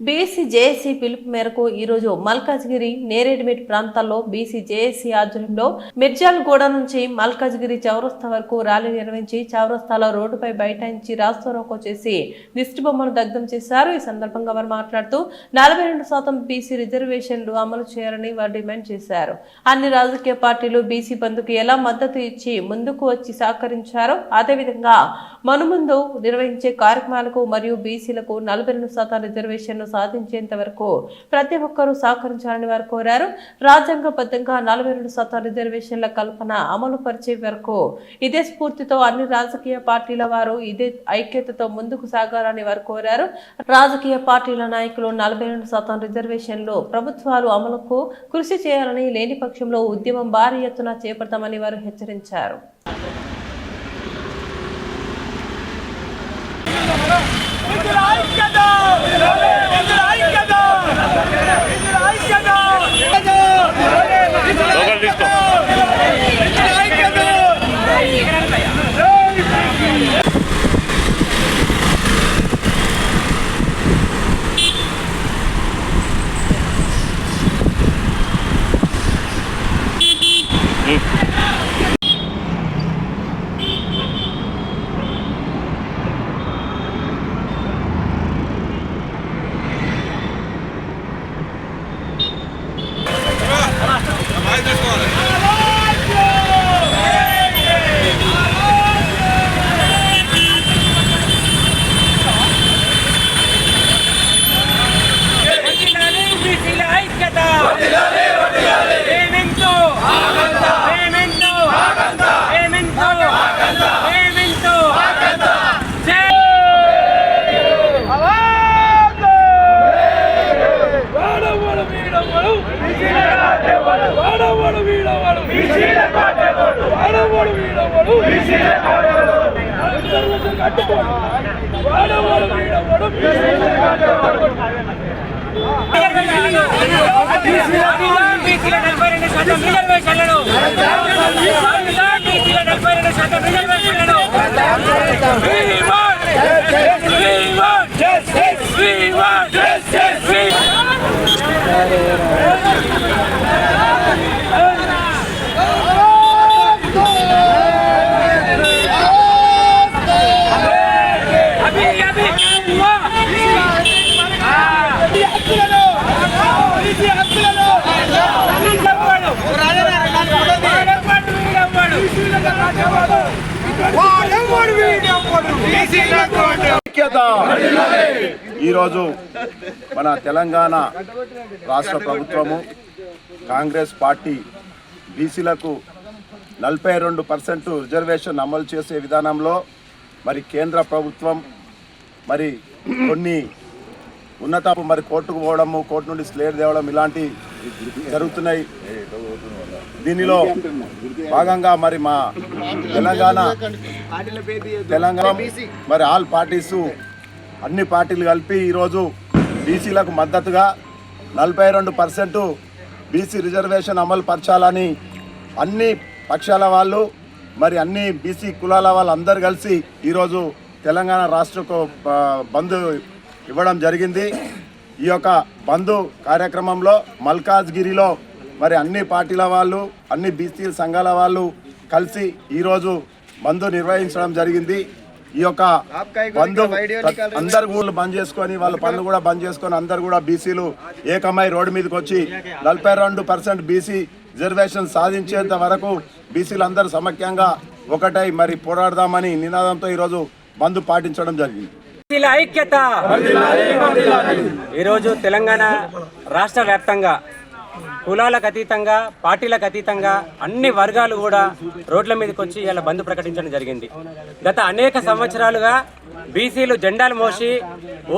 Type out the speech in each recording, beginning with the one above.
BC JAC పిలుపు మేరకు ఈరోజు మల్కాజ్గిరి నేరేడుమిట్ ప్రాంతాల్లో బీసీ జేఏసీ ఆధ్వర్యంలో మిర్జాల్గూడ నుంచి మల్కాజ్గిరి చౌరస్తా వరకు ర్యాలీ నిర్వహించి చౌరస్తాలో రోడ్డుపై బైఠాయించి రాస్తారోకో చేసి దిష్టి బొమ్మను దగ్ధం చేశారు. ఈ సందర్భంగా వారు మాట్లాడుతూ నలభై రెండు శాతం బీసీ రిజర్వేషన్లు అమలు చేయాలని వారు డిమాండ్ చేశారు. అన్ని రాజకీయ పార్టీలు బీసీ బంధుకు ఎలా మద్దతు ఇచ్చి ముందుకు వచ్చి సహకరించారో అదేవిధంగా మనుముందు నిర్వహించే కార్యక్రమాలకు మరియు బీసీలకు నలభై రెండు శాతం రిజర్వేషన్లు సాధించేంత వరకు ప్రతి ఒక్కరూ సహకరించాలని వారు కోరారు. రాజ్యాంగబద్ధంగా నలభై రెండు శాతం రిజర్వేషన్ల కల్పన అమలు పరిచే వరకు ఇదే స్ఫూర్తితో అన్ని రాజకీయ పార్టీల వారు ఇదే ఐక్యతతో ముందుకు సాగాలని వారు కోరారు. రాజకీయ పార్టీల నాయకులు నలభై రెండు శాతం రిజర్వేషన్లు ప్రభుత్వాలు అమలుకు కృషి చేయాలని లేని పక్షంలో ఉద్యమం భారీ ఎత్తున చేపడతామని వారు హెచ్చరించారు. นี่ వాడవాడు వీడవాడు వాడవాడు వీడవాడు కట్టుకోడు వాడవాడు వీడవాడు ఈరోజు మన తెలంగాణ రాష్ట్ర ప్రభుత్వము కాంగ్రెస్ పార్టీ బీసీలకు నలభై రెండు పర్సెంట్ రిజర్వేషన్ అమలు చేసే విధానంలో మరి కేంద్ర ప్రభుత్వం మరి కొన్ని ఉన్నత మరి కోర్టుకు పోవడము కోర్టు నుండి స్లేట్ తేవడం ఇలాంటి జరుగుతున్నాయి. దీనిలో భాగంగా మరి మా తెలంగాణ తెలంగాణ మరి ఆల్ పార్టీసు అన్ని పార్టీలు కలిపి ఈరోజు బీసీలకు మద్దతుగా నలభై రెండు పర్సెంట్ బీసీ రిజర్వేషన్ అమలు పరచాలని అన్ని పక్షాల వాళ్ళు మరి అన్ని బీసీ కులాల వాళ్ళందరూ కలిసి ఈరోజు తెలంగాణ రాష్ట్రకు బంద్ ఇవ్వడం జరిగింది. ఈ యొక్క బంధు కార్యక్రమంలో మల్కాజ్గిరిలో మరి అన్ని పార్టీల వాళ్ళు అన్ని బీసీ సంఘాల వాళ్ళు కలిసి ఈరోజు బంధు నిర్వహించడం జరిగింది. ఈ యొక్క బంధు అందరు ఊళ్ళు బంద్ చేసుకొని వాళ్ళ పనులు కూడా బంద్ చేసుకొని అందరు కూడా బీసీలు ఏకమై రోడ్డు మీదకి వచ్చి నలభై రెండు పర్సెంట్ బీసీ రిజర్వేషన్ సాధించేంత వరకు బీసీలు అందరూ సమైక్యంగా ఒకటై మరి పోరాడదామని నినాదంతో ఈరోజు బంధు పాటించడం జరిగింది. ఐక్యత. ఈరోజు తెలంగాణ రాష్ట్ర వ్యాప్తంగా కులాలకు అతీతంగా పార్టీలకు అతీతంగా అన్ని వర్గాలు కూడా రోడ్ల మీదకి వచ్చి ఇలా బంద్ ప్రకటించడం జరిగింది. గత అనేక సంవత్సరాలుగా బీసీలు జెండాలు మోసి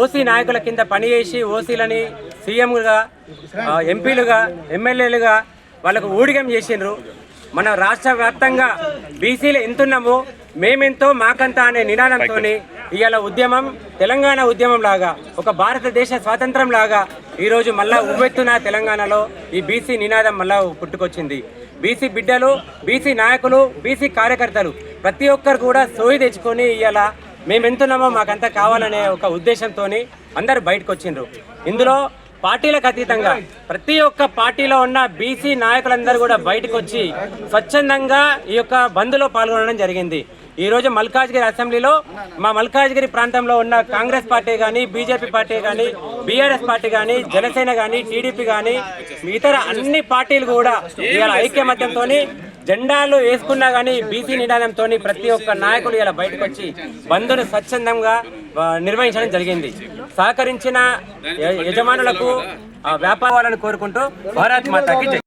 ఓసీ నాయకుల కింద పనిచేసి ఓసీలని సీఎంగా ఎంపీలుగా ఎమ్మెల్యేలుగా వాళ్ళకు ఊడిగం చేసిండ్రు. మన రాష్ట్ర వ్యాప్తంగా బీసీలు ఎంతున్నాము మేమెంతో మాకంతా అనే నినాదంతో ఇవాళ ఉద్యమం తెలంగాణ ఉద్యమం లాగా ఒక భారతదేశ స్వాతంత్రం లాగా ఈరోజు మళ్ళా ఉవ్వెత్తున తెలంగాణలో ఈ బీసీ నినాదం మళ్ళా పుట్టుకొచ్చింది. బీసీ బిడ్డలు బీసీ నాయకులు బీసీ కార్యకర్తలు ప్రతి ఒక్కరు కూడా సోయి తెచ్చుకొని ఇవాళ మేమెంతున్నామో మాకంతా కావాలనే ఒక ఉద్దేశంతో అందరు బయటకు వచ్చిండ్రు ఇందులో పార్టీలకు అతీతంగా ప్రతి ఒక్క పార్టీలో ఉన్న బీసీ నాయకులందరూ కూడా బయటకు వచ్చి స్వచ్ఛందంగా ఈ యొక్క బంద్లో పాల్గొనడం జరిగింది. ఈరోజు మల్కాజ్గిరి అసెంబ్లీలో మా మల్కాజ్గిరి ప్రాంతంలో ఉన్న కాంగ్రెస్ పార్టీ కానీ బీజేపీ పార్టీ కానీ బీఆర్ఎస్ పార్టీ కానీ జనసేన కానీ టీడీపీ కానీ ఇతర అన్ని పార్టీలు కూడా ఇవాళ ఐక్యమత్యంతో జెండాలు వేసుకున్నా కానీ బీసీ నినాదంతో ప్రతి ఒక్క నాయకులు ఇలా బయటకు వచ్చి బంధును స్వచ్ఛందంగా నిర్వహించడం జరిగింది. సహకరించిన యజమానులకు వ్యాపారాలను కోరుకుంటూ భారత్ మాతాకి జై.